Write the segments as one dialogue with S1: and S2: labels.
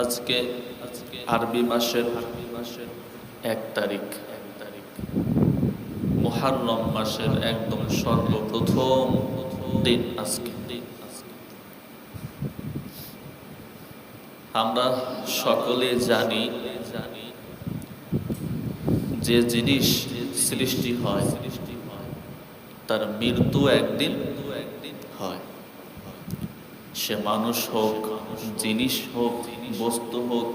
S1: আজকে আরবি মাসের এক তারিখ। এক তারিখ মোহাররম মাসের একদম সর্বপ্রথম দিন আজকে। দিন আমরা সকলে জানি জানি যে জিনিস সৃষ্টি হয় সৃষ্টি হয় তার মৃত্যু একদিন দু একদিন হয়। সে মানুষ হোক, জিনিস হোক বস্তু হোক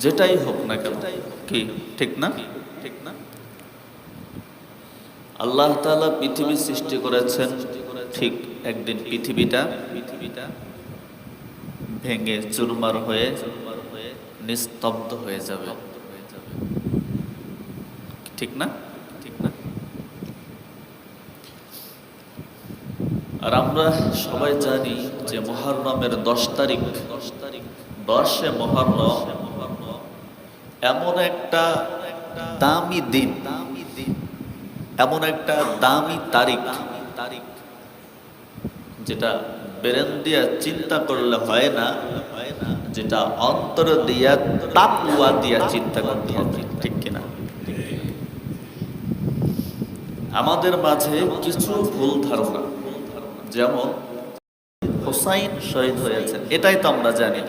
S1: যেটাই হোক না কেন কি ঠিক না ঠিক না? আল্লাহ তাআলা পৃথিবী সৃষ্টি করেছেন ঠিক একদিন পৃথিবীটা পৃথিবীটা ভেঙে চুরমার হয়ে নিস্তব্ধ হয়ে যাবে। ঠিক না? আর আমরা সবাই জানি যে মহরমের দশ তারিখ দশ তারিখ দশে মহরম এমন একটা দামি দিন দামি দিন এমন একটা দামি তারিখ তারিখ যেটা বেরেন দিয়া চিন্তা করলে হয় না, যেটা অন্তর দিয়া তাকুয়া দিয়া চিন্তা করতে হবে, ঠিক কিনা? আমাদের মাঝে কিছু ভুল ধারণা। যেমন হোসাইন শহীদ হয়েছেন, এটাই তো আমরা জানি।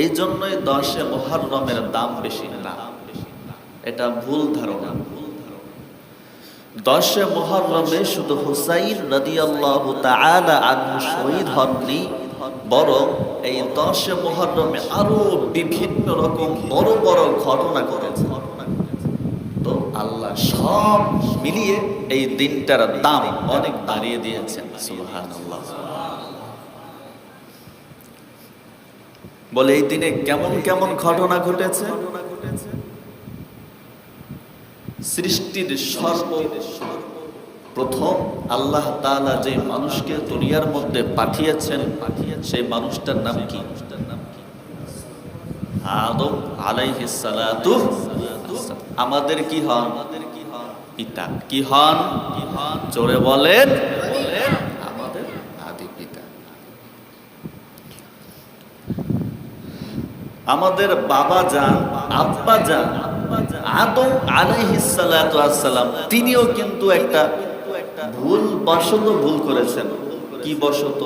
S1: এই জন্যই দশে মহরমের দাম বেশি না। এটা ভুল ধারণা। দশে মহরমে শুধু হুসাইন রাদিয়াল্লাহু তাআলা শহীদ হননি, বরং এই দশে মহরমে আরও বিভিন্ন রকম বড় বড় ঘটনা ঘটেছে। সব মিলিয়ে এই দিনটার দাম অনেক দিয়েছেন বলে, এই দিনে কেমন কেমন ঘটনা ঘটেছে? সৃষ্টির সর্ব প্রথম আল্লাহ তাআলা যে মানুষকে দুনিয়ার মধ্যে পাঠিয়েছেন, সেই মানুষটার নাম কি? আদম আলাইহিস আমাদের কি হন পিতা। কি হন? জোরে বলেন। আমাদের আদি পিতা। আমাদের বাবা যান আব্বা যান আদম আলাইহিস সালাতু আসসালাম তিনিও কিন্তু একটা ভুল বশত ভুল করেছেন। কি বশত?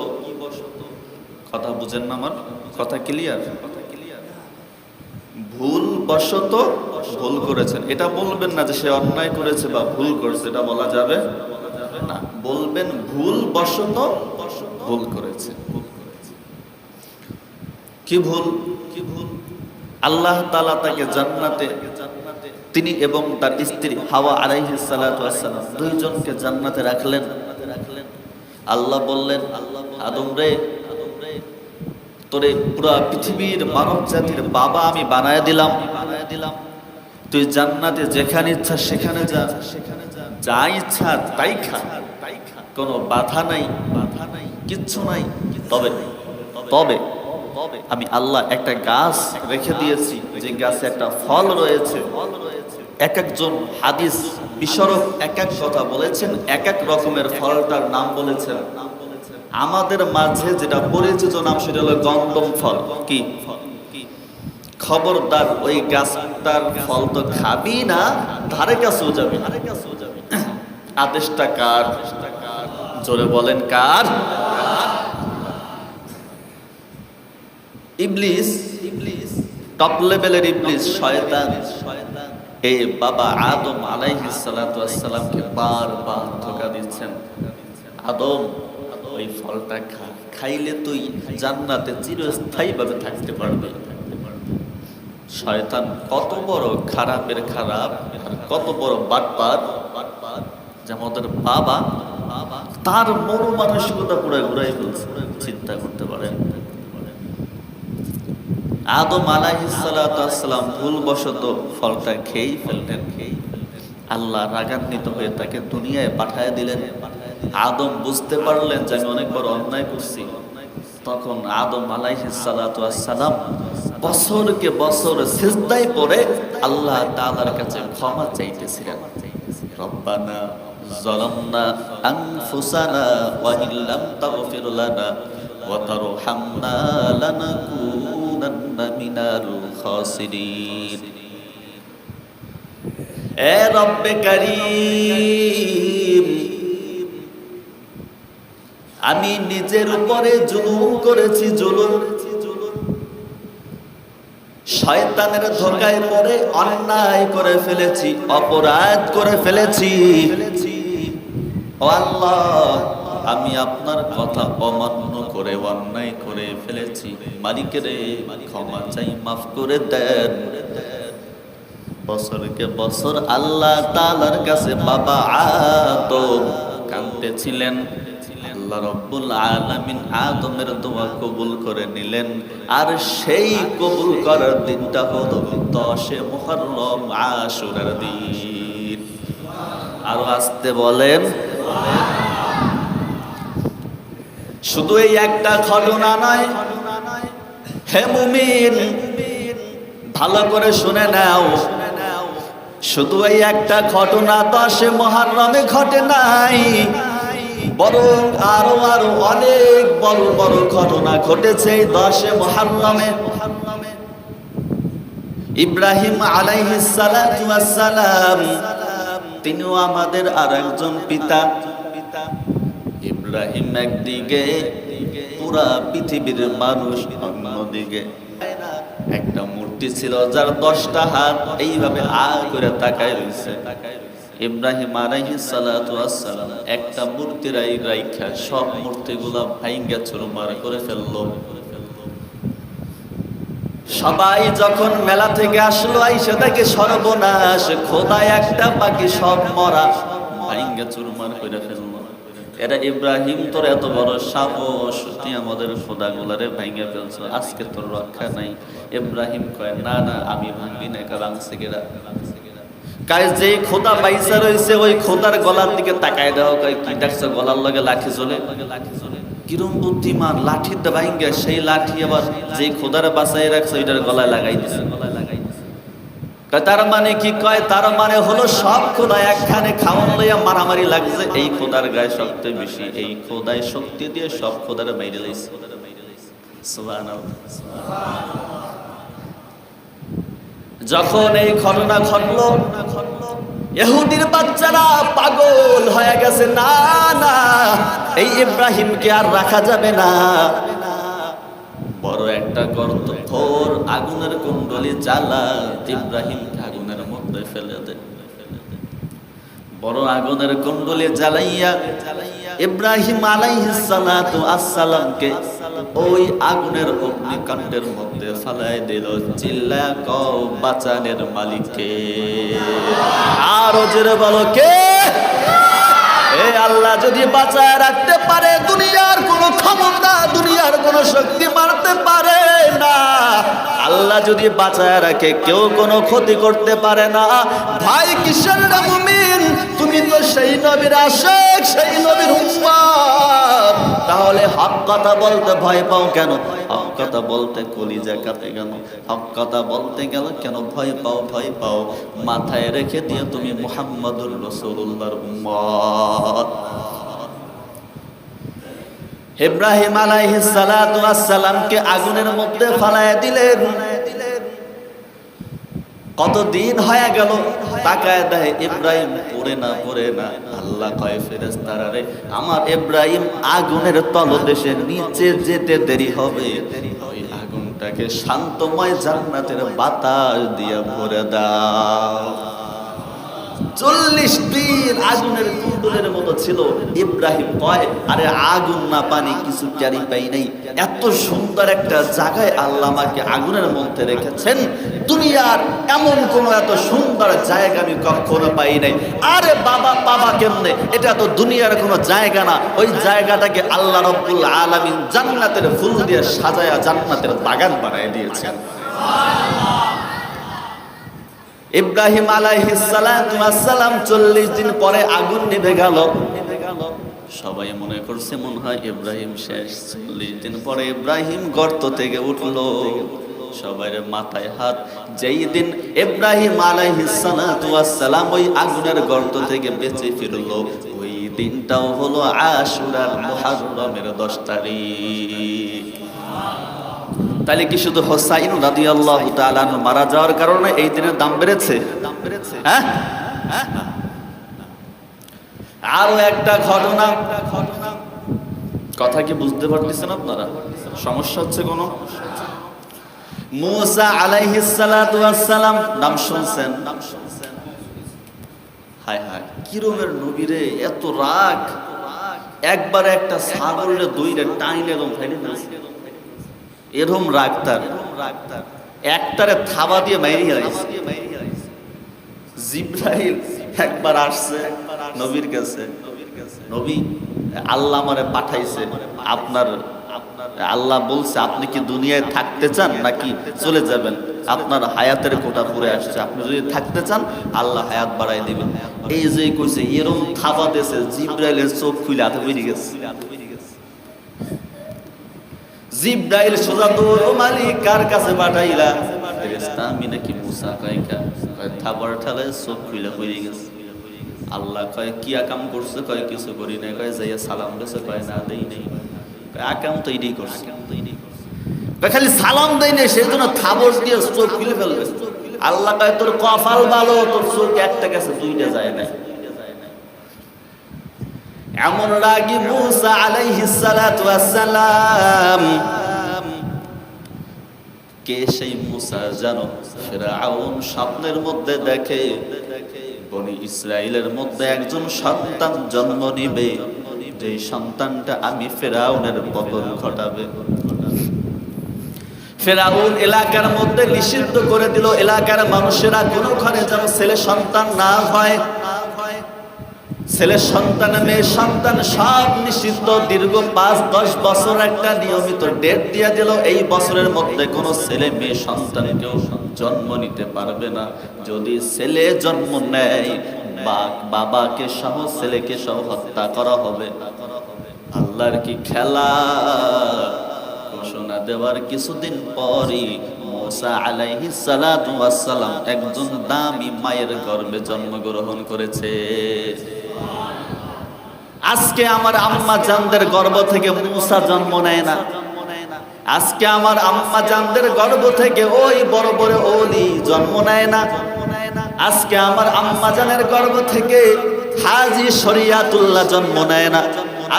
S1: কথা বুঝেন না আমার? কথা ক্লিয়ার ভুল বশত ভুল করেছেন। এটা বলবেন না যে সে অন্যায় করেছে বা ভুল করেছে, এটা বলা যাবে না। বলবেন ভুল বশত ভুল করেছে। কি ভুল? কি ভুল আল্লাহ তাআলা তাকে জান্নাতে, তিনি এবং তার স্ত্রী হাওয়া আলাইহিস সালাতু ওয়াসসালাম দুইজনকে জান্নাতে রাখলেন। আল্লাহ বললেন, আদম রে, তোরে পুরা পৃথিবীর মানব জাতির বাবা আমি বানায় দিলাম বানায় দিলাম। তুই জান্নাতে যেখানে ইচ্ছা সেখানে যা। যা ইচ্ছা তাই খা। কোনো বাধা নাই বাধা নাই কিচ্ছু নাই। তবে তবে আমি আল্লাহ একটা গাছ রেখে দিয়েছি, যে গাছে একটা ফল রয়েছে। এক একজন হাদিস বিশরক এক এক কথা বলেছেন, এক এক রকমের ফলটার নাম বলেছেন। আমাদের মাঝে যেটা পরিচিত নাম সেটা হলো গন্ধম ফল। কি? খবরদার ওই গাছটার ফল তো খাবি না, ধারে কাছেও যাবি আদেশটা কার? জোরে বলেন কার? ইবলিস ইবলিস টপ লেভেলের ইবলিস, শয়তান। এই বাবা আদম আলাইহিস সালাতু বারবার ধোঁকা দিচ্ছেন। আদম, ওই ফলটা খা খাইলে তুই জান্নাতে চিরস্থায়ীভাবে থাকতে পারবি। শয়তান কত বড় খারাপের খারাপ কত বড় বাটপার বাটপার যে আমাদের বাবা, তার মন মানসিকতা পুরো ঘুরাই চিন্তা করতে পারেন আদম আলাইসালাম ভুলবশত ফলটা খেয়েই ফেললেন। আল্লাহ রাগান্বিত হয়ে তাকে দুনিয়ায় পাঠায় দিলেন। আদম বুঝতে পারলেন যে আমি অনেক বড় অন্যায় করছি। তখন আদম আলাইসালাম বছরকে বছর সিজদায় পড়ে আল্লাহ তাআলার কাছে ক্ষমা চাইতেছিলেন রব্বানা ظلمنا أنفسنا وإن لم تغفر لنا وترحمنا لنكونن মিনাল খাসিরিন এ রব্বে করিম আমি নিজের উপরে জুলুম করেছি জুলুম শয়তানের ধোকায় পরে অন্যায় করে ফেলেছি, অপরাধ করে ফেলেছি। ও আল্লাহ, আমি আপনার কথা অমান্য করে, অন্যায় করে ফেলেছি। মালিকের, ক্ষমা চাই, মাফ করে দেন। বছরকে বছর আল্লাহ তালার কাছে বাবা আদম কাঁদতেছিলেন। আল্লাহ রব্বুল আলামিন আদমের দোয়া কবুল করে নিলেন। আর সেই কবুল করার দিনটা হলো দশে মুহররম আশুরার দিন। আরও আসতে বলেন। শুধু এই একটা ঘটনা নয়। হে মুমিন, ভালো করে শুনে নাও। শুধু এই একটা ঘটনা দশে মহারমে ঘটে নাই। বরং আরও আরও অনেক বড় বড় ঘটনা ঘটেছে দশে মহারমে ইব্রাহিম আলাইহিস সালাতু সালাম, তিনিও আমাদের আর একজন পিতা। ইব্রাহিম একদিকে, পুরা পৃথিবীর মানুষ অন্যদিকে। একটা মূর্তি ছিল যার দশটা হাত এইভাবে আ করে তাকায় রয়েছে ইব্রাহিম আলাইহিস সালাতু ওয়াসসালাম একটা মূর্তি রাই রাইখা সব মূর্তিগুলা ভাইঙ্গা চুরমার করে ফেলল। সবাই যখন মেলা থেকে আসলো, আইসে দেখে সর্বনাশ খোদায় একটা বাকি সব মরা, ভাইঙ্গা চুরমার করে ফেলল। এরা, ইব্রাহিম, তোর এত বড় সাহস, তুই আমাদের খোদা গুলারে ভাইঙ্গা ফেলছো, আজকে তোর রক্ষা নাই। ইব্রাহিম কয়, না না, আমি ভাঙবি না, কারণ গেরা কাজ যে খোদা বাইসা রয়েছে, ওই খোদার গলার দিকে তাকায় দাও কয়, কি দেখছ? গলার লগে লাঠি চলে কিরম বুদ্ধিমান, লাঠি ভাইঙ্গা সেই লাঠি আবার যে খোদার বাসায় রাখছে, ওইটার গলায় লাগাই দিছে গলায় লাগাই তার মানে কি? কয়, তার মানে হলো সব খোদা একখানে খাওয়ান লইয়া মারামারি লাগছে। এই খোদার গায়ে শক্তি বেশি, এই খোদায় শক্তি দিয়ে সব খোদারে মাইরে লাইছে যখন এই ঘটনা ঘটলো এহুদির বাচ্চারা পাগল হয়ে গেছে। না না, এই ইব্রাহিমকে আর রাখা যাবে না। বড় একটা গর্ত খোর আগুনের কুণ্ডলি জ্বালা ইব্রাহিমকে আগুনের মধ্যে ফেলে দেয়। বড় আগুনের কুণ্ডলি জ্বালাইয়া ইব্রাহিম আলাইহিস সালাতু আসসালামকে ওই আগুনের অগ্নিকাণ্ডের মধ্যে ফালাই দিল চিল্লা কও বাঁচানের মালিককে। আরও জোরে বলো কে? এ আল্লাহ যদি বাঁচায় রাখতে পারে, দুনিয়ার কোনো ক্ষমতা, দুনিয়ার কোন শক্তি মারতে পারে না। আল্লাহ যদি বাঁচায় রাখে, কেউ কোনো ক্ষতি করতে পারে না। ভাই কিশোর মুমিন তুমি তো সেই নবীর আশেক, সেই নবীর উম্মত তাহলে হক কথা বলতে ভয় পাও কেন? হক কথা বলতে কলিজা কাঁপে কেন? হক কথা বলতে গেল কেন ভয় পাও ভয় পাও? মাথায় রেখে দিয়ে তুমি মুহাম্মাদুর রসুল্লাহর উম্মত ইব্রাহিম আলাইহিস সালাতু ওয়াসসালামকে আগুনের মধ্যে ফালায় দিলেন। কতদিন হয়ে গেল? তাকায় দেয়, ইব্রাহিম, পড়ে না পড়ে না। আল্লাহ কয় ফেরেস্তারা রে, আমার ইব্রাহিম আগুনের তল তলদেশে নিচে যেতে দেরি হবে। ওই আগুনটাকে শান্তময় জান্নাতের বাতাস দিয়ে ভরে দাও। চল্লিশ দিন আগুনের কুণ্ডলের মতো ছিল ইব্রাহিম কয় আরে আগুন না পানি, কিছু টেরি পাই নাই। এত সুন্দর একটা জায়গায় আল্লাহ আমাকে আগুনের মধ্যে রেখেছেন। দুনিয়ার এমন কোন এত সুন্দর জায়গা আমি কখনো পাই নাই। আরে বাবা বাবা কেমনে? এটা তো দুনিয়ার কোনো জায়গা না। ওই জায়গাটাকে আল্লাহ রব্বুল আলামিন জান্নাতের ফুল দিয়ে সাজায়া জান্নাতের বাগান বানায় দিয়েছেন। ইব্রাহিম আলাইহিসালাম চল্লিশ দিন পরে আগুন নিভে গেল। সবাই মনে করছে মনে হয় ইব্রাহিম শেষ। চল্লিশ দিন পরে ইব্রাহিম গর্ত থেকে উঠল। সবার মাথায় হাত। যেই দিন ইব্রাহিম আলাইহিসালাম ওই আগুনের গর্ত থেকে বেঁচে ফিরলো, ওই দিনটাও হলো আশুরার মুহাররমের দশ তারিখ। তাহলে কি শুধু হোসাইন তাআলা আনহু মারা যাওয়ার কারণে এই দিনের দাম বেড়েছে? হ্যাঁ? আরও একটা ঘটনা। কথা কি বুঝতে পারতেছেন আপনারা? সমস্যা হচ্ছে কোনো? মুসা নাম শুনছেন? হায় হায় এত রাগ। একবার একটা ছাগলের দইরে টাইলে এরম ফেলে এরম রাগ তার। একটারে থাবা দিয়ে মাইরি হারাইছে জিব্রাইল একবার আসছে নবীর কাছে। নবী, আল্লাহ আমারে পাঠাইছে। আপনার, আল্লাহ বলছে, আপনি কি দুনিয়ায় থাকতে চান নাকি চলে যাবেন? আপনার হায়াতের কোটা পুরে আসছে। আপনি যদি থাকতে চান, আল্লাহ হায়াত বাড়াই দিবেন। এই যে কইছে, এরম থাবা দেশে জিব্রাইলের চোখ খুলে হাতে বেরিয়ে গেছে। জিব্রাইল সোজা ও মালিক, কার কাছে পাঠাইলা? ফেরেশতা আমি নাকি মুসা কয়, কা কয় থাবার ঠালে চোখ খুলে বেরিয়ে গেছে। আল্লাহ কয়, কি আকাম করছে? কয়, কিছু করি নাই। কয়, যাইয়া সালাম দিছে। কয়, না, দেই নাই। কয়, আকাম তো এটাই করছে। খালি সালাম দেই নাই সেই জন্য থাবর দিয়ে চোখ খুলে ফেলবে। আল্লাহ কয়, তোর কফাল ভালো, তোর চোখ একটা গেছে, দুইটা যায় না এমন রাগি মুসা আলাইহিস সালাতু ওয়াসসালাম। কে সেই মুসা জানো? ফেরাউন স্বপ্নের মধ্যে দেখে, বনি ইসরায়েলের মধ্যে একজন সন্তান জন্ম নিবে যে সন্তানটা আমি ফেরাউনের পতন ঘটাবে। ফেরাউন এলাকার মধ্যে নিষিদ্ধ করে দিল, এলাকার মানুষেরা কোনো ঘরে যেন ছেলে সন্তান না হয়। ছেলে সন্তান মেয়ে সন্তান সব নিষিদ্ধ। দীর্ঘ পাঁচ, দশ বছর একটা নিয়মিত ডেট দিয়ে দিল। এই বছরের মধ্যে কোনো ছেলে, মেয়ে, সন্তান কেউ জন্ম নিতে পারবে না। যদি ছেলে জন্ম নেয় বাবাকে সহ, ছেলেকে সহ হত্যা করা হবে। আল্লাহর কি খেলা? ঘোষণা দেওয়ার কিছুদিন পরই মুসা ওয়াস সালাম একজন দামি মায়ের গর্ভে জন্মগ্রহণ করেছে। আজকে আমার আম্মা জানদের গর্ভ থেকে মুসা জন্ম নেয় না। আজকে আমার আম্মা জানদের গর্ভ থেকে ওই বড় বড় ওলি জন্ম নেয় না। আজকে আমার আম্মা জানের গর্ভ থেকে হাজি শরিয়াতুল্লাহ জন্ম নেয় না।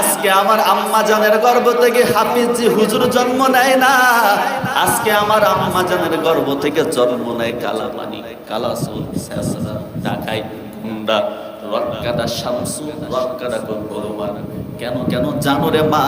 S1: আজকে আমার আম্মা জানের গর্ভ থেকে হাফিজি হুজুর জন্ম নেয় না। আজকে আমার আম্মা জানের গর্ভ থেকে জন্ম নেয় কালাপানি কালাসুল ডাকাই গুন্ডা রক্কাদা শামসু রক্কাদা করবরমান কেন কেন জানো রে মা?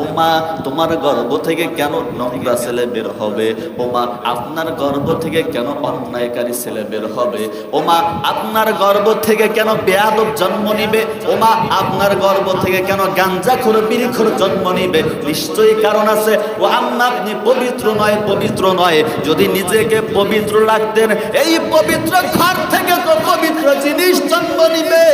S1: ও মা তোমার গর্ব থেকে কেন নোংরা ছেলে বের হবে? ও মা আপনার গর্ভ থেকে কেন অন্যায়কারী ছেলে বের হবে? ও মা আপনার গর্ব থেকে কেন বেয়াদব জন্ম নিবে? ও মা আপনার গর্ব থেকে কেন গাঞ্জাখোর বিড়িখোর জন্ম নিবে? নিশ্চয়ই কারণ আছে। ও আম্মা, আপনি পবিত্র নয় পবিত্র নয়। যদি নিজেকে পবিত্র রাখতেন, এই পবিত্র ঘর থেকে তো পবিত্র জিনিস জন্ম নিবে।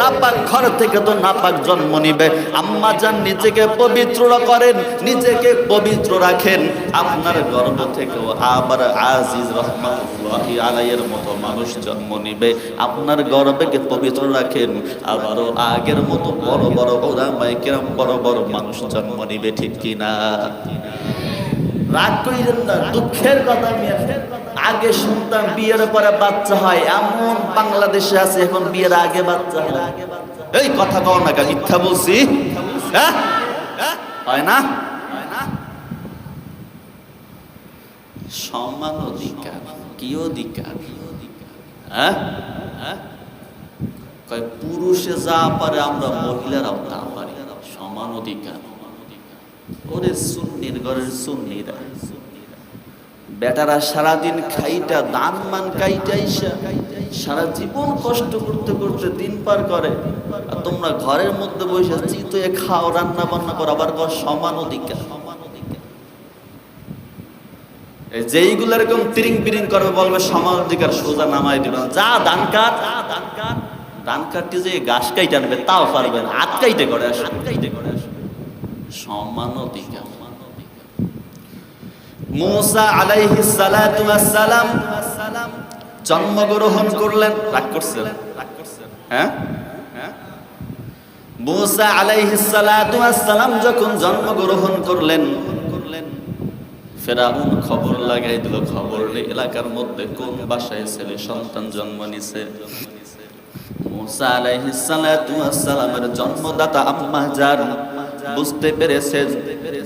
S1: নাপাক ঘর থেকে তো নাপাক জন্ম নিবে। আম্মা যান নিজেকে পবিত্র করেন, নিজেকে পবিত্র রাখেন। আপনার গর্ভ থেকেও আবার আজিজ রহমাতুল্লাহি আলাইয়ের মতো মানুষ জন্ম নিবে। আপনার গর্ভকে পবিত্র রাখেন। আবারও আগের মতো বড় বড় ওলামায়ে কেরাম বড় বড় মানুষ জন্ম নিবে, ঠিক কিনা? রাগ করিলেন না, দুঃখের কথা আগে শুনতাম বিয়ের পরে বাচ্চা হয়, এমন বাংলাদেশে আছে, এখন বিয়ের আগে বাচ্চা হয়। এই কথা কও না কেন, মিথ্যা বলছি? হ্যাঁ? হয়? না? সমান অধিকার, কি অধিকার? হ্যাঁ? হ্যাঁ পুরুষে যা পারে আমরা মহিলারাও তা পারি। সমান অধিকার। ওরে সুন্নির ঘরের সুন্নিরা। বেটারা সারাদিন খাইটা, দান মান সারা জীবন কষ্ট করতে করতে দিন পার করে। আর তোমরা ঘরের মধ্যে বসে চিতয়ে খাও রান্না বান্না করো, আবার সমান অধিকার। যেইগুলো এরকম তিরিং বিরিং করবে, বলবে সমান অধিকার, সোজা নামাই দিবে যা দান কাট দান কাট দান কাটতে যে গাছ কাইতে আনবে, তাও পারবে না, হাত কাইতে করে হাত কাইতে করে মুসা আলাইহিস সালাতু জন্মগ্রহণ করলেন, রাগ করছেন হ্যাঁ? হ্যাঁ? মুসা আলাইহিস সালাতু যখন জন্মগ্রহণ করলেন, ফেরাউন খবর লাগাই দিল, খবর এলাকার মধ্যে কোন বাসায় ছেলে সন্তান জন্ম নিছে? মুসা আলাইহিস সালাতু ওয়াস জন্মদাতা আম্মা জান বুঝতে পেরেছে।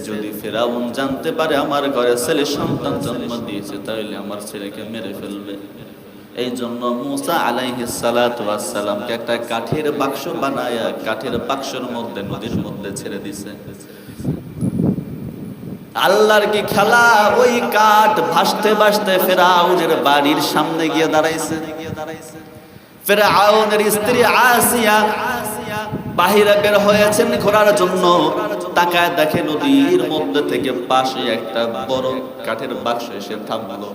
S1: যদি ফেরাউন জানতে পারে আমার ঘরে ছেলে সন্তান জন্ম দিয়েছে, তাহলে আমার ছেলেকে মেরে ফেলবে। এই জন্য মুসা আলাইহিস সালাতু ওয়াস সালামকে একটা কাঠের বাক্স বানায়া, কাঠের বাক্সের মধ্যে, নদীর মধ্যে ছেড়ে দিছে। আল্লাহর কি খেলা? ওই কাঠ ভাসতে ভাসতে ফেরাউনের বাড়ির সামনে গিয়ে দাঁড়াইছে। ফেরাউনের স্ত্রী আসিয়া বাহিরে বের হয়েছেন ঘোরার জন্য। তাকায় দেখে নদীর মধ্যে থেকে পাশে একটা বড় কাঠের বাক্স এসে থামলো।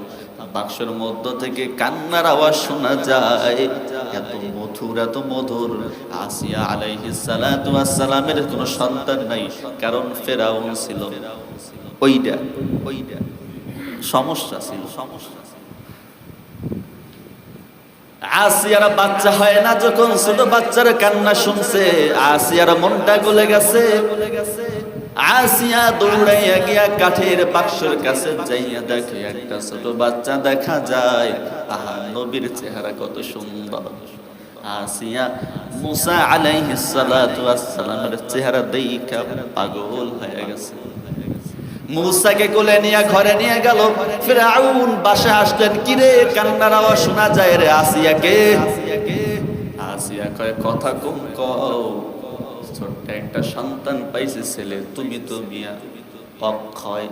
S1: বাক্সের মধ্য থেকে কান্নার আওয়াজ শোনা যায়, এত মধুর এত মধুর। আসিয়া আলাইহিস সালাতু সালামের কোনো সন্তান নাই, কারণ ফেরাউন ছিল। ওইটা ওইটা। সমস্যা ছিল, সমস্যা। আসিয়ার বাচ্চা হয় না যখন ছোট বাচ্চার কান্না শুনছে, আসিয়ার মনটা গলে গেছে। আসিয়া দৌড়াইয়া গিয়া কাঠের বাক্সের কাছে যাইয়া দেখে একটা ছোট বাচ্চা দেখা যায়। আহা, নবীর চেহারা কত সুন্দর। আসিয়া মুসা আলাইহিস সালাতু ওয়াস সালামের চেহারা দেইখা পাগল হয়ে গেছে। মুসাকে কোলে নিয়ে, ঘরে নিয়ে গেল। ফিরাউন বাসে আসলেন, কিরে, কান্নার আওয়াজ শোনা যায় রে আসিয়াকে? আসিয়া কয়, কথা কম কও, ছোট্ট একটা সন্তান পাইছে ছেলে, তুমি তো মিয়া অক্ষয়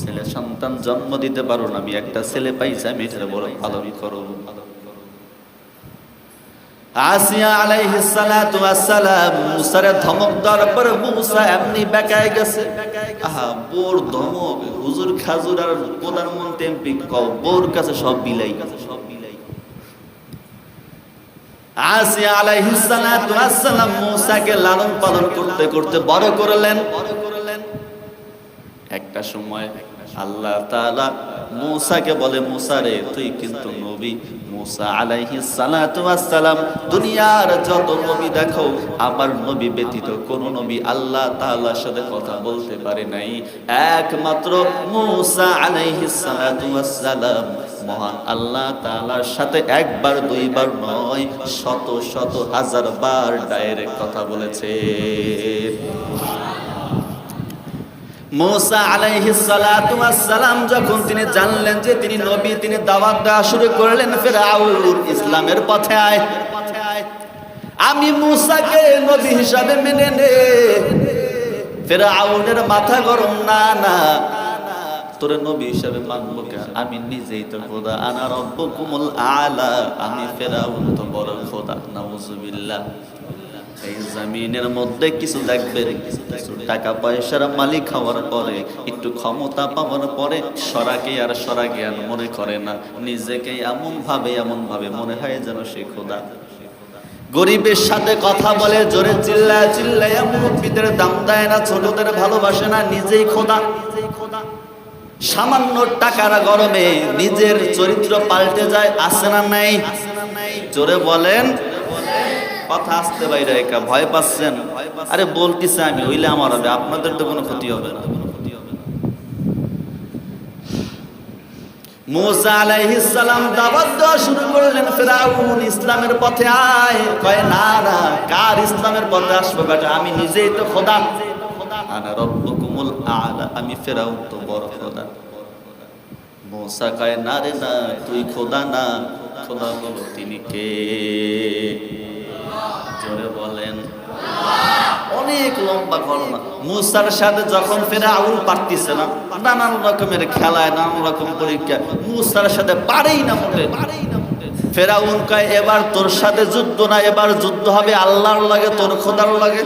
S1: ছেলে সন্তান জন্ম দিতে পারো না, আমি একটা ছেলে পাইছি, আমি এটা বড় পালন করো আসিয়া আলাইহিস সালাতু ওয়াস সালাম মুসারে ধমক দেওয়ার পর মুসা এমনি বেকায় গেছে। আহা, বোর ধমক, হুজুর খাজুর আর প্রধানমন্ত্রী এমপি বোর কাছে সব বিলাই। সালাতু ওয়াসসালাম মূসাকে লালন পালন করতে করতে বড় করলেন বড় করলেন। একটা সময় আল্লাহ তাআলা মুসাকে বলে, মুসা রে, তুই কিন্তু নবী। মুসা আলাইহি সালাম দুনিয়ার যত নবী দেখো, আমার নবী ব্যতীত কোন নবী আল্লাহ তাআলার সাথে কথা বলতে পারে নাই। একমাত্র মুসা আলাইহি সালাম মহান আল্লাহ তাআলার সাথে একবার, দুইবার নয়, শত শত হাজার বার ডাইরেক্ট কথা বলেছে। মোসা আলাইহিস সালাতু ওয়াস সালাম যখন তিনি জানলেন যে তিনি নবী, তিনি দাওয়াত দেওয়া শুরু করলেন ফিরআউন ইসলামের পথে আয়। আমি মুসাকে নবী হিসাবে মেনে নে। ফিরআউনের মাথা গরম, না না। তোরে নবী হিসাবে মানবো কে? আমি নিজেই তো খোদা, আনা রব্বুকুমুল আলা। আমি ফেরাউন তো বড় খোদা, নাউজুবিল্লাহ। জমিনের মধ্যে কিছু দেখবে কিছু টাকা পয়সার মালিক হওয়ার পরে, একটু ক্ষমতা পাওয়ার পরে সরাকে আর সরাকে আর মনে করে না। নিজেকে এমন ভাবে এমন ভাবে মনে হয় যেন সে খোদা। গরিবের সাথে কথা বলে, জোরে চিল্লায় চিল্লায় মুরব্বীদের দাম দেয় না, ছোটদের ভালোবাসে না, নিজেই খোদা। নিজেই খোদা সামান্য টাকার গরমে নিজের চরিত্র পাল্টে যায় আসে না নাই? জোরে বলেন। কথা আসতে বাইরে একা ভয় পাচ্ছেন? আরে বলতেছে আমি, হইলে আমার হবে, আপনাদের তো কোনো ক্ষতি হবে না। মুসা আলাইহিস সালাম দাওয়াত দেওয়া শুরু করলেন, ফিরাউন ইসলামের পথে আয়, কয়, না না, কার ইসলামের পথে আসবে বেটা? আমি নিজেই তো খোদা। আনা রব্বুকুমুল আলা, আমি ফেরাউন তো বড় খোদা। মুসা কয়, না রে, না, তুই খোদা না, খোদা হলো তিনি কে? জোরে বলেন। অনেক লম্বা ঘটনা মুসার সাথে যখন ফেরা আউল পারতিছে না, নানান রকমের খেলায়, নানান রকম পরীক্ষা, মুসার সাথে পারেই না মোটে। ফেরাউন কয়, এবার তোর সাথে যুদ্ধ না, এবার যুদ্ধ হবে আল্লাহর লাগে, তোর খোদার লাগে।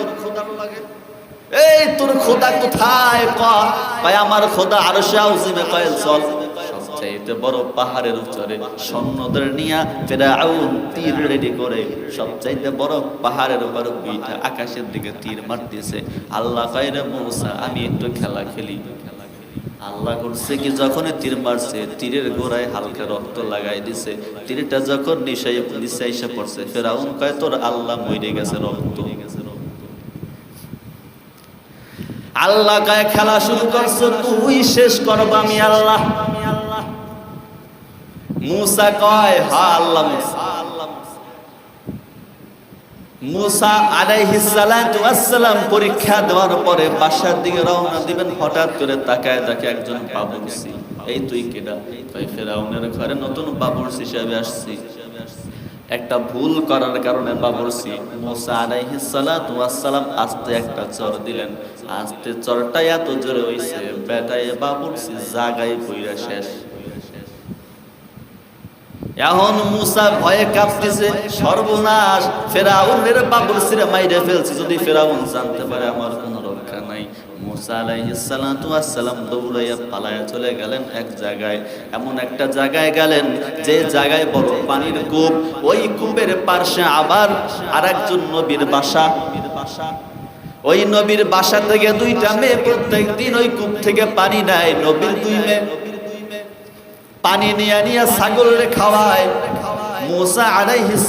S1: এই, তোর খোদা কোথায় কয় আমার খোদা আরও সে কয়, চল। সবচাইতে বড় পাহাড়ের উপরে সৈন্যদের নিয়া ফেরাউন তীর রেডি করে, সবচাইতে বড় পাহাড়ের উপর বিটা আকাশের দিকে তীর মারতেছে। আল্লাহ কয়রে মৌসা, আমি একটু খেলা খেলি। আল্লাহ করছে কি যখন তীর মারছে, তীরের গোড়ায় হালকা রক্ত লাগাই দিছে। তীরটা যখন নিশাই নিচে এসে পড়ছে, ফেরাউন কয়, তোর আল্লাহ মরে গেছে রক্ত। আল্লাহ গায়ে খেলা শুরু করছ, তুই শেষ করব, আমি আল্লাহ। মুসা কয়, হা আল্লাহ মুসা। মুসা আলাইহিস পরীক্ষা দেওয়ার পরে বাসার দিকে রওনা দিবেন, হঠাৎ করে তাকায় দেখে একজন বাবুর্চি এই তুই কেডা? কই ফেরাউনের ঘরে নতুন বাবুর্চি হিসেবে আসছি। একটা ভুল করার কারণে বাবুর্চি মুসা আলাইহিস সালাতু ওয়াসসালাম আস্তে একটা চর দিলেন। আস্তে চরটা এত জোরে হইছে, বেটায় বাবুর্চি জাগায় পইরা শেষ। এখন মুসা ভয়ে কাঁপতেছে, সর্বনাশ। ফেরাউনের বাবুল সিরে মাইরে ফেলছে। যদি ফেরাউন জানতে পারে আমার কোনো রক্ষা নাই। মুসা দৌড়াইয়া পালায়া চলে গেলেন এক জায়গায়। এমন একটা জায়গায় গেলেন, যে জায়গায় বড় পানির কূপ। ওই কূপের পাশে আবার আরেকজন নবীর বাসা। ওই নবীর বাসা থেকে দুইটা মেয়ে প্রত্যেক দিন ওই কূপ থেকে পানি নেয়। নবীর দুই মেয়ে পানি নিয়ে নিয়ে ছাগলরে খাওয়ায়। মুসা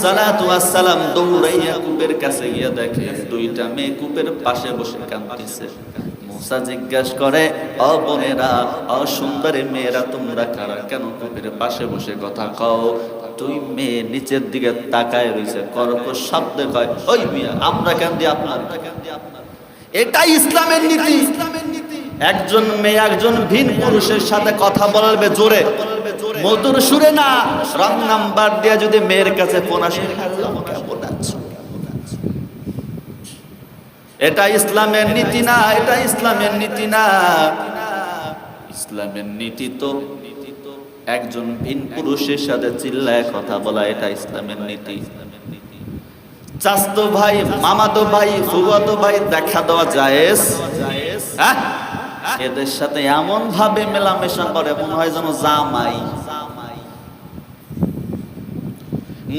S1: সালাতু ওয়াসসালাম দৌড়াইয়া কূপের কাছে গিয়ে দেখে, দুইটা মেয়ে কূপের পাশে বসে করে মেয়েরা, তোমরা কারা? কেন পাশে বসে কথা কও? দুই মেয়ে নিচের দিকে তাকায় রইছে, কর্কশ শব্দে কয়, ওই মিয়া, আমরা কেন দিয়ে আপনার এটাই ইসলামের নীতি। একজন মেয়ে একজন ভিন পুরুষের সাথে কথা বলবে জোরে। মধুর সুরে না, রং নাম্বার দিয়ে যদি মেয়ের কাছে ফোন আসে কেমন আছো?" এটা ইসলামের নীতি না, এটা ইসলামের নীতি না ইসলামের নীতি তো একজন ভিন পুরুষের সাথে চিল্লায় কথা বলা, এটা ইসলামের নীতি চাস্তো ভাই, মামাতো ভাই ফুয়াতো ভাই, দেখা দেওয়া জায়েজ হ্যাঁ? এদের সাথে এমন ভাবে মেলামেশা করে, মনে হয় যেন জামাই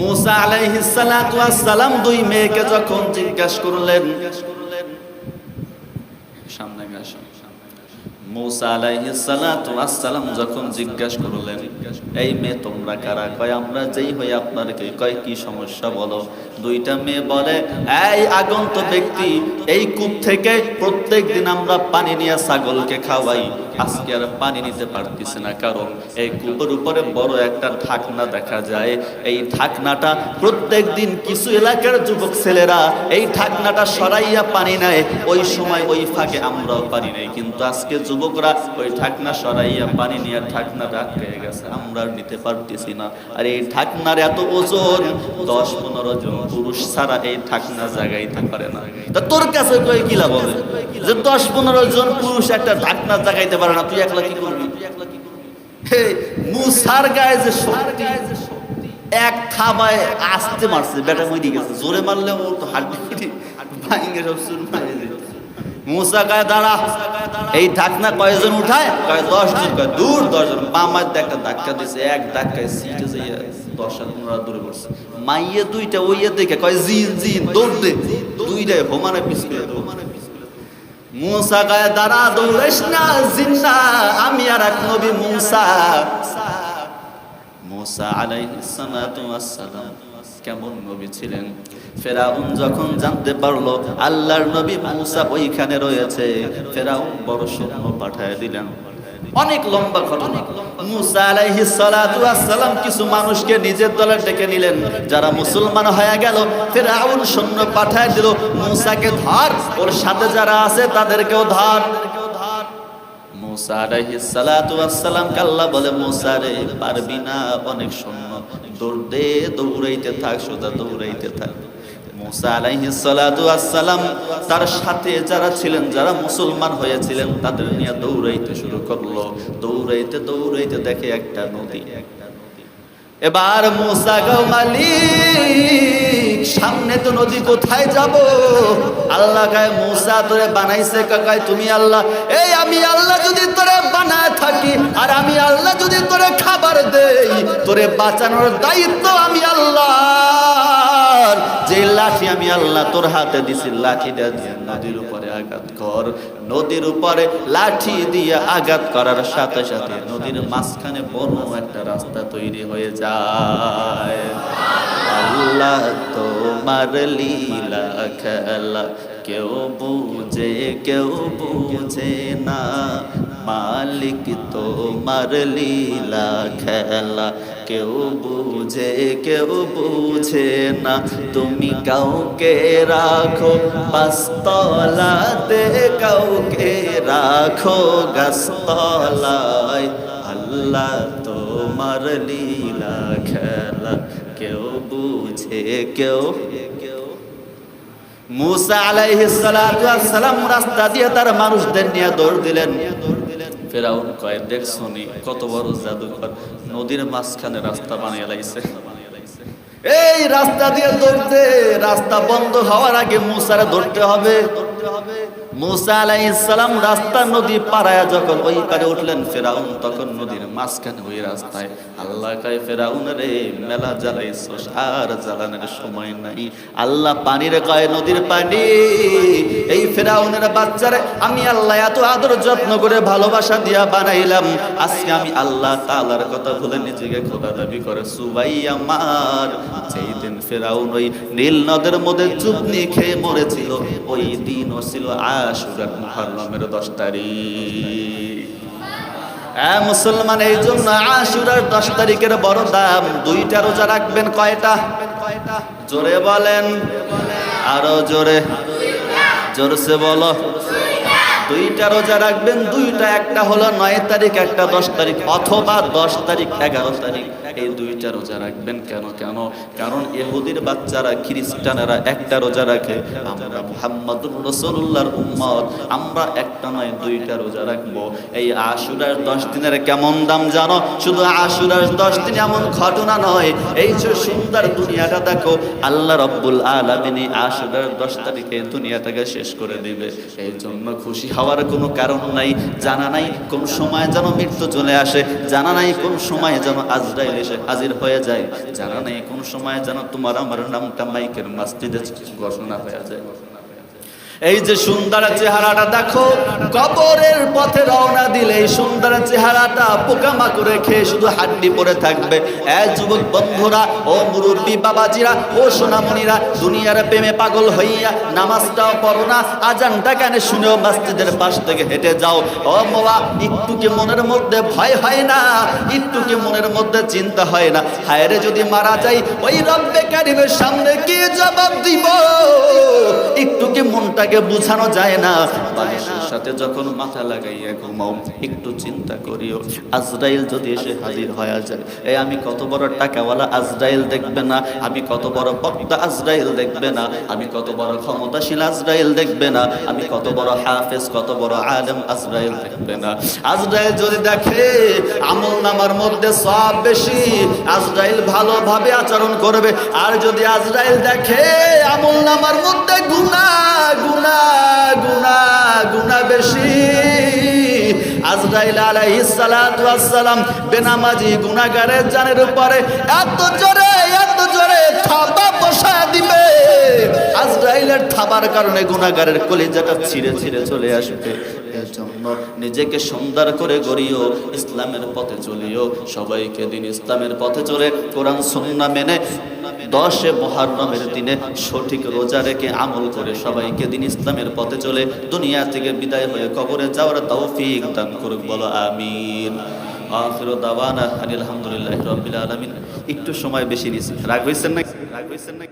S1: মুসা সালাম দুই মেয়েকে যখন জিজ্ঞাসা করলেন সামনে আসো। মুসা আলাইহিস সালাতু ওয়াস সালাম যখন জিজ্ঞাসা করলেন, এই মেয়ে তোমরা কারা? কয়, আমরা যেই হই আপনাদেরকে কয়, কি সমস্যা বলো? দুইটা মেয়ে বলে, এই আগন্ত ব্যক্তি, এই কূপ থেকে প্রত্যেক দিন আমরা পানি নিয়ে ছাগলকে খাওয়াই। আজকে আর পানি নিতে না। কারণ এই কূপের উপরে বড় একটা ঢাকনা দেখা যায়। এই ঢাকনাটা প্রত্যেক দিন কিছু এলাকার যুবক ছেলেরা এই ঢাকনাটা সরাইয়া পানি নেয়। ওই সময় ওই ফাঁকে আমরাও পানি নেই। কিন্তু আজকে যুবকরা, ওই ঢাকনা সরাইয়া পানি নিয়ে ঢাকনাটা আটকে গেছে আমরা নিতে পারতেছি না। আর এই ঢাকনার এত ওজন, দশ পনেরো জন পুরুষ ছাড়া এই ঢাকনা জাগাইতে পারে না। তা তোর কাছে কই কি লাভ হবে? যে দশ পনেরো জন পুরুষ একটা ঢাকনা জাগাইতে পারে না, তুই একলা কি করবি? মুসার গায়ে যে শক্তি, এক থাবায় আসতে মারছে, বেটা মরি গেছে। জোরে মারলে ও তো হাড্ডি ভাঙে সব শুরু মারে মুসা গায়ে দাঁড়া, এই ঢাকনা কয়জন উঠায়? কয় দশ কয়, দূর দশ জন বামার একটা ধাক্কা দিছে, এক ধাক্কায় সিটে দশ দূরে মাইয়ে দুইটা কয়, জিন জিন পিছলে গায়ে দাঁড়া। আমি আর এক নবী মুসা। মুসা আলাইহিস কেমন নবী ছিলেন? ফেরাউন যখন জানতে পারল আল্লাহর নবী মুসা ওইখানে রয়েছে, ফেরাউন বড় সৈন্য পাঠায় দিলেন। অনেক লম্বা ঘটনা। মুসা আলাইহিস সালাতু ওয়াস সালাম কিছু মানুষকে নিজের দলে ডেকে নিলেন। যারা মুসলমান হয়ে গেল, ফেরাউন সৈন্য পাঠায় দিল, মুসাকে ধর, ওর সাথে যারা আছে তাদেরকেও ধর। মুসা আলাইহিস সালাতু ওয়াস সালাম আল্লাহ বলে, মুসা রে, পারবি না, অনেক সৈন্য দৌড় দৌড়াইতে থাক, সোজা দৌড়াইতে থাক। মুসা আলাইহিস সালাতু ওয়াস সালাম তার সাথে যারা ছিলেন, যারা মুসলমান হয়েছিলেন, তাদের নিয়ে দৌড়াইতে শুরু করল। দৌড়াইতে দৌড়াইতে দেখে একটা নদী। এবার মুসা গো মালিক তো নদী কোথায় যাব? আল্লাহ কায় মুসা তোরে বানাইছে কাকায় তুমি আল্লাহ। এই আমি আল্লাহ যদি তোরে বানায় থাকি, আর আমি আল্লাহ যদি তোরে খাবার দেই, তোরে বাঁচানোর দায়িত্ব আমি আল্লাহ যে লাঠি আমি আল্লাহ তোর হাতে দিছি লাঠিটা দিয়ে নদীর উপরে আঘাত কর। নদীর উপরে লাঠি দিয়ে আঘাত করার সাথে সাথে নদীর মাঝখানে বড় একটা রাস্তা তৈরি হয়ে যায়। আল্লাহ তোমার লীলা খেলা কেউ বুঝে কেউ বুঝে না। মালিক তোমার লীলা খেলা। কেউ বুঝে কেউ বুঝে না। তুমি কাউকে রাখো, পাঁচতলাতে কাউকে রাখো গাছতলায়। আল্লাহ তোমার লীলা খেলা। কেউ বুঝে, কেউ কেউ মুসা আলাইহিস সালাতু ওয়াস সালাম রাস্তা দিয়ে তার মানুষদের নিয়ে দৌড় দিলেন। ফেরাউন কয় দেখছনি কত বড় জাদুকর নদীর মাঝখানে রাস্তা বানিয়ে লাইছে। এই রাস্তা দিয়ে দৌড়তে, রাস্তা বন্ধ হওয়ার আগে মুসারে ধরতে হবে। মুসা আলাইহিস সালাম রাস্তা নদী পারায়া যখন ওই পারে উঠলেন, ফেরাউন তখন নদীর মাঝখানে ওই রাস্তায়, আল্লাহ কয়, ফেরাউন রে, মেলা জ্বালাইছস, আর জ্বালানোর সময় নাই। আল্লাহ পানিরে কয়, নদীর পানি, এই ফেরাউনের বাচ্চারে আমি আল্লাহ এত আদর যত্ন করে ভালোবাসা দিয়া বানাইলাম। আজকে আমি আল্লাহ তাআলার কথা ভুলে নিজেকে খোদা দাবি করে সুবাই আমার যেই দিন ফেরাউন ওই নীল নদের মধ্যে চুপনি খেয়ে মরেছিল, ওই দিনও ছিল আশুরার মুহররমের দশ তারিখ। হ্যাঁ মুসলমান, এই জন্য আশুরার দশ তারিখের বড় দাম দুইটা রোজা রাখবেন কয়টা? জোরে বলেন। আরও জোরে। জোরসে বলো। দুইটা রোজা রাখবেন, দুইটা, একটা হলো নয় তারিখ, একটা দশ তারিখ, অথবা দশ তারিখ, এগারো তারিখ। এই দুইটা রোজা রাখবেন কেন কেন? কারণ এহুদির বাচ্চারা, খ্রিস্টানেরা একটা রোজা রাখে। আমরা মুহাম্মদুর রসুল্লাহর উম্মত, আমরা একটা নয়, দুইটা রোজা রাখব। এই আশুরার দশ দিনের কেমন দাম জানো? শুধু আশুরার দশ দিন এমন ঘটনা নয়, এই যে সুন্দর দুনিয়াটা দেখো, আল্লাহ রব্বুল আলমিনী আশুরার দশ তারিখে দুনিয়াটাকে শেষ করে দিবে। এই জন্য খুশি হওয়ার কোনো কারণ নাই, জানা নাই কোন সময় যেন মৃত্যু চলে আসে, জানা নাই কোন সময় যেন আজরাইল এসে হাজির হয়ে যায়, জানা নাই কোন সময় যেন তোমার আমার নামটা মাইকের মাস্তিদের ঘোষণা হয়ে যায়। এই যে সুন্দর চেহারাটা দেখো, কবরের পথে রওনা দিলে এই সুন্দর চেহারাটা পোকামাকড়ে খেয়ে শুধু হাড্ডি পড়ে থাকবে। এ যুবক বন্ধুরা, ও মুরব্বী বাবাজিরা, ও সোনামণিরা, দুনিয়ার প্রেমে পাগল হইয়া নামাজটাও পড়ো না, আজানটা কানে শুনেও মসজিদের পাশ থেকে হেঁটে যাও। ও মোয়া, একটু কি মনের মধ্যে ভয় হয় না? একটু কি মনের মধ্যে চিন্তা হয় না? হায়রে যদি মারা যাই, ওই রব্বে কারিমের সামনে কি জবাব দিব? একটু কি মনটাকে বুঝানো যায় না। মানুষের সাথে যখন মাথা লাগাইয়া ঘুমাও একটু চিন্তা করিও, আজরাইল যদি এসে হাজির হয়ে যায় এই আমি কত বড় টাকাওয়ালা আজরাইল দেখবে না, আমি কত বড় বক্তা আজরাইল দেখবে না, আমি কত বড় ক্ষমতাশীল আজরাইল দেখবে না, আমি কত বড় হাফেজ, কত বড় আলেম আজরাইল দেখবে না। আজরাইল যদি দেখে, আমল নামার মধ্যে সব বেশি, আজরাইল ভালোভাবে আচরণ করবে। আর যদি আজরাইল দেখে, আমল নামার মধ্যে গুণা বেশি। আজরাইল সালাতু ওয়াস সালাম বেনামাজি গুনাহগারের জানের উপরে এত জোরে এত জোরে থাবা বসা দিবে। আজরাইলের থাবার কারণে গুনাহগারের কলিজাটা ছিঁড়ে ছিঁড়ে চলে আসবে। জন্য নিজেকে সুন্দর করে গড়িও, ইসলামের পথে চলিও। সবাইকে দিন ইসলামের পথে চলে, কোরআন সুন্নাহ মেনে দশে মহারমের দিনে সঠিক রোজা রেখে আমল করে সবাইকে দিন ইসলামের পথে চলে, দুনিয়া থেকে বিদায় হয়ে কবরে যাওয়ার তৌফিক দান করুক, বলো আমিন। আখির দাওয়ানা আলহামদুলিল্লাহ রবিল আলমিন। একটু সময় বেশি নিয়েছি। রাগ হয়েছেন না রাগ হয়েছেন না